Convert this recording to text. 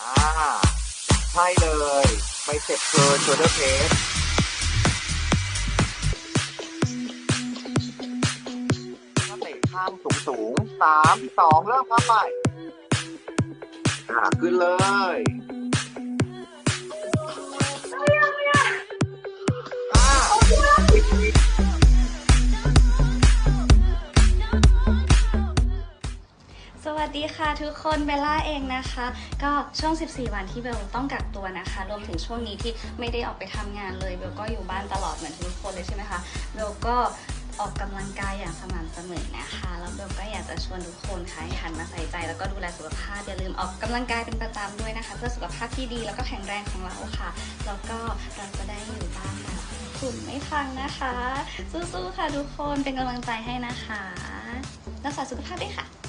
อ่า ใช่เลยไปเสร็จเกินโชเดอร์เพสถ้าเตะข้ามสูงสูงสามสองเริ่มครับไปอ่าขึ้นเลย วัสดีค่ะทุกคนเบลล่าเองนะคะ ก็ช่วง 14 วันที่เบลต้องกักตัวนะคะ รวมถึงช่วงนี้ที่ไม่ได้ออกไปทำงานเลยเบลก็อยู่บ้านตลอดเหมือนทุกคนเลยใช่ไหมคะเบลก็ออกกำลังกายอย่างสม่ำเสมอนะคะ แล้วเบลก็อยากจะชวนทุกคนค่ะให้หันมาใส่ใจ แล้วก็ดูแลสุขภาพอย่าลืมออกกำลังกายเป็นประจำด้วยนะคะ เพื่อสุขภาพที่ดีแล้วก็แข็งแรงของเราค่ะ แล้วก็เราจะได้อยู่บ้านแบบคุณไม่พังนะคะ สู้ๆค่ะทุกคนเป็นกำลังใจให้นะคะรักษาสุขภาพด้วยค่ะ